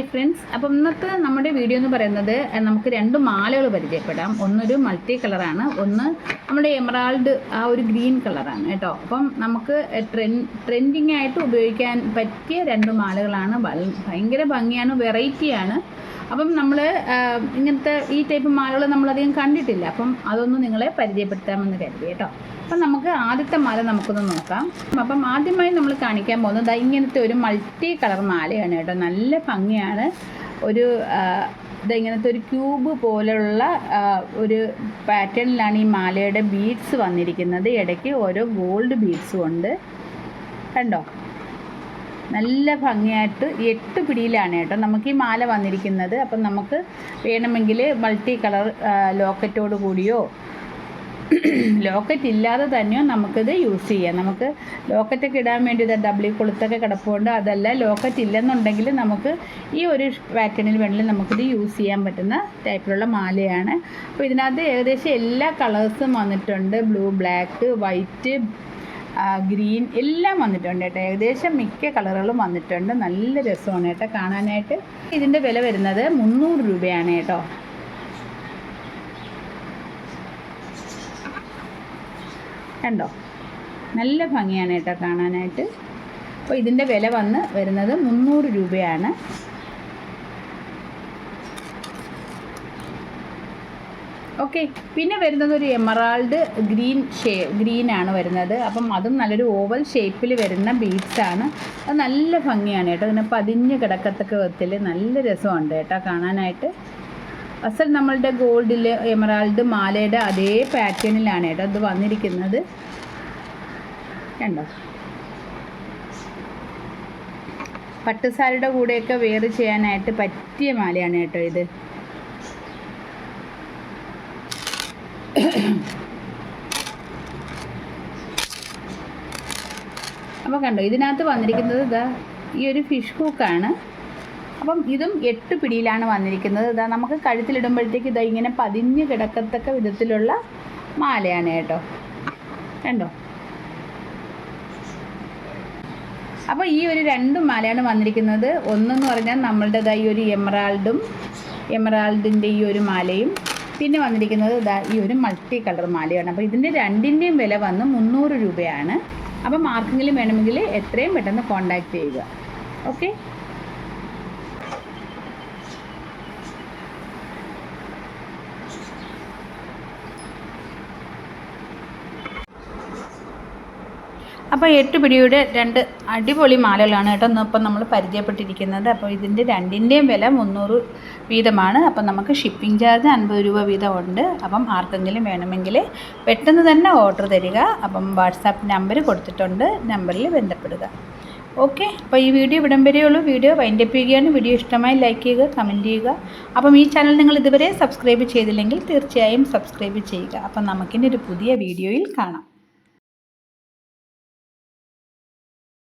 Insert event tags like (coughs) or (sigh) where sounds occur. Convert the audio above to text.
Hi friends അപ്പം ഇന്നത്തെ നമ്മുടെ വീഡിയോ എന്ന് പറയുന്നത് നമുക്ക് രണ്ട് മാലകൾ പരിചയപ്പെടാം. ഒന്നൊരു മൾട്ടി കളറാണ് ഒന്ന് നമ്മുടെ എമറാൾഡ് ആ ഒരു ഗ്രീൻ കളറാണ് കേട്ടോ. അപ്പം നമുക്ക് ട്രെൻ ട്രെൻഡിങ് ആയിട്ട് ഉപയോഗിക്കാൻ പറ്റിയ രണ്ട് മാലകളാണ്. ഭയങ്കര ഭംഗിയാണ് വെറൈറ്റിയാണ് അപ്പം നമ്മൾ ഇങ്ങനത്തെ ഈ ടൈപ്പ് മാലകൾ നമ്മളധികം കണ്ടിട്ടില്ല. അപ്പം അതൊന്ന് നിങ്ങളെ പരിചയപ്പെടുത്താമെന്ന് കരുതി കേട്ടോ. അപ്പം നമുക്ക് ആദ്യത്തെ മാല നമുക്കൊന്ന് നോക്കാം. അപ്പം ആദ്യമായി നമ്മൾ കാണിക്കാൻ പോകുന്നത് ഇങ്ങനത്തെ ഒരു മൾട്ടി കളർ മാലയാണ് കേട്ടോ. നല്ല ഭംഗിയാണ്. ഒരു ദാ ഇങ്ങനത്തെ ഒരു ക്യൂബ് പോലെയുള്ള ഒരു പാറ്റേണിലാണ് ഈ മാലയുടെ ബീഡ്സ് വന്നിരിക്കുന്നത്. ഇടയ്ക്ക് ഓരോ ഗോൾഡ് ബീഡ്സും ഉണ്ട്. കണ്ടോ? നല്ല ഭംഗിയായിട്ട് എട്ട് പിടിയിലാണ് കേട്ടോ നമുക്ക് ഈ മാല വന്നിരിക്കുന്നത്. അപ്പം നമുക്ക് വേണമെങ്കിൽ മൾട്ടി കളർ ലോക്കറ്റോട് കൂടിയോ ലോക്കറ്റ് ഇല്ലാതെ തന്നെയോ നമുക്കിത് യൂസ് ചെയ്യാം. നമുക്ക് ലോക്കറ്റൊക്കെ ഇടാൻ വേണ്ടി ഇത് ഡബിൾ കൊളുത്തൊക്കെ കിടപ്പുണ്ട്. അതല്ല ലോക്കറ്റ് ഇല്ലെന്നുണ്ടെങ്കിൽ നമുക്ക് ഈ ഒരു പാറ്റേണിൽ വേണമെങ്കിൽ നമുക്കിത് യൂസ് ചെയ്യാൻ പറ്റുന്ന ടൈപ്പിലുള്ള മാലയാണ്. അപ്പോൾ ഇതിനകത്ത് ഏകദേശം എല്ലാ കളേഴ്സും വന്നിട്ടുണ്ട്. ബ്ലൂ ബ്ലാക്ക് വൈറ്റ് ഗ്രീൻ എല്ലാം വന്നിട്ടുണ്ട് കേട്ടോ. ഏകദേശം മിക്ക കളറുകളും വന്നിട്ടുണ്ട്. നല്ല രസമാണ് കേട്ടോ കാണാനായിട്ട്. ഇതിന്റെ വില വരുന്നത് മുന്നൂറ് രൂപയാണ് കേട്ടോ. കണ്ടോ? നല്ല ഭംഗിയാണ് കേട്ടോ കാണാനായിട്ട്. അപ്പോൾ ഇതിന്റെ വില വന്ന് വരുന്നത് മുന്നൂറ് രൂപയാണ്. ഓക്കെ പിന്നെ വരുന്നത് ഒരു എമറാൾഡ് ഗ്രീൻ ഷേ ഗ്രീനാണ് വരുന്നത്. അപ്പം അതും നല്ലൊരു ഓവൽ ഷേപ്പിൽ വരുന്ന ബീഡ്സ് ആണ്. അത് നല്ല ഭംഗിയാണ് കേട്ടോ. ഇങ്ങനെ പതിഞ്ഞ് കിടക്കത്തക്ക വിധത്തിൽ നല്ല രസമുണ്ട് കേട്ടോ കാണാനായിട്ട്. അസൽ നമ്മളുടെ ഗോൾഡിൽ എമറാൾഡ് മാലയുടെ അതേ പാറ്റേണിലാണ് കേട്ടോ ഇത് വന്നിരിക്കുന്നത്. കണ്ടോ? പട്ടുസാരിയുടെ കൂടെയൊക്കെ വെയർ ചെയ്യാനായിട്ട് പറ്റിയ മാലയാണ് കേട്ടോ ഇത്. (coughs) അപ്പോൾ കണ്ടോ ഇതിനകത്ത് വന്നിരിക്കുന്നത് ഇതാ ഈ ഒരു ഫിഷ് ഹൂക്കാണ് അപ്പം ഇതും എട്ട് പിടിയിലാണ് വന്നിരിക്കുന്നത്. ഇതാ നമുക്ക് കഴുത്തിലിടുമ്പോഴത്തേക്ക് ഇതാ ഇങ്ങനെ പതിഞ്ഞ് കിടക്കത്തക്ക വിധത്തിലുള്ള മാലയാണ് കേട്ടോ. കണ്ടോ? അപ്പോൾ ഈ ഒരു രണ്ട് മാലയാണ് വന്നിരിക്കുന്നത്. ഒന്നെന്ന് പറഞ്ഞാൽ നമ്മളുടേതായി ഒരു എമറാൾഡും എമറാൾഡിന്റെ ഈ ഒരു മാലയും. പിന്നെ വന്നിരിക്കുന്നത് ഈ ഒരു മൾട്ടി കളർ മാലയാണ്. അപ്പോൾ ഇതിന്റെ രണ്ടിന്റെയും വില വന്ന് മുന്നൂറ് രൂപയാണ്. അപ്പോൾ ആർക്കെങ്കിലും വേണമെങ്കിൽ എത്രയും പെട്ടെന്ന് കോൺടാക്റ്റ് ചെയ്യുക. ഓക്കെ അപ്പോൾ എട്ട് പിടിയുടെ രണ്ട് അടിപൊളി മാലകളാണ് കേട്ടോ ഇപ്പം നമ്മൾ പരിചയപ്പെട്ടിരിക്കുന്നത്. അപ്പോൾ ഇതിന്റെ രണ്ടിന്റെയും വില മുന്നൂറ് വീതമാണ്. അപ്പം നമുക്ക് ഷിപ്പിംഗ് ചാർജ് അൻപത് രൂപ വീതം ഉണ്ട്. അപ്പം ആർക്കെങ്കിലും വേണമെങ്കിൽ പെട്ടെന്ന് തന്നെ ഓർഡർ തരിക. അപ്പം വാട്സാപ്പ് നമ്പർ കൊടുത്തിട്ടുണ്ട്. നമ്പറിൽ ബന്ധപ്പെടുക. ഓക്കെ അപ്പോൾ ഈ വീഡിയോ ഇവിടം വരെയുള്ളൂ വീഡിയോ വൈൻഡപ്പ് ചെയ്യുകയാണ് വീഡിയോ ഇഷ്ടമായി ലൈക്ക് ചെയ്യുക കമന്റ് ചെയ്യുക. അപ്പം ഈ ചാനൽ നിങ്ങൾ ഇതുവരെ സബ്സ്ക്രൈബ് ചെയ്തില്ലെങ്കിൽ തീർച്ചയായും സബ്സ്ക്രൈബ് ചെയ്യുക. അപ്പം നമുക്കിനി ഒരു പുതിയ വീഡിയോയിൽ കാണാം.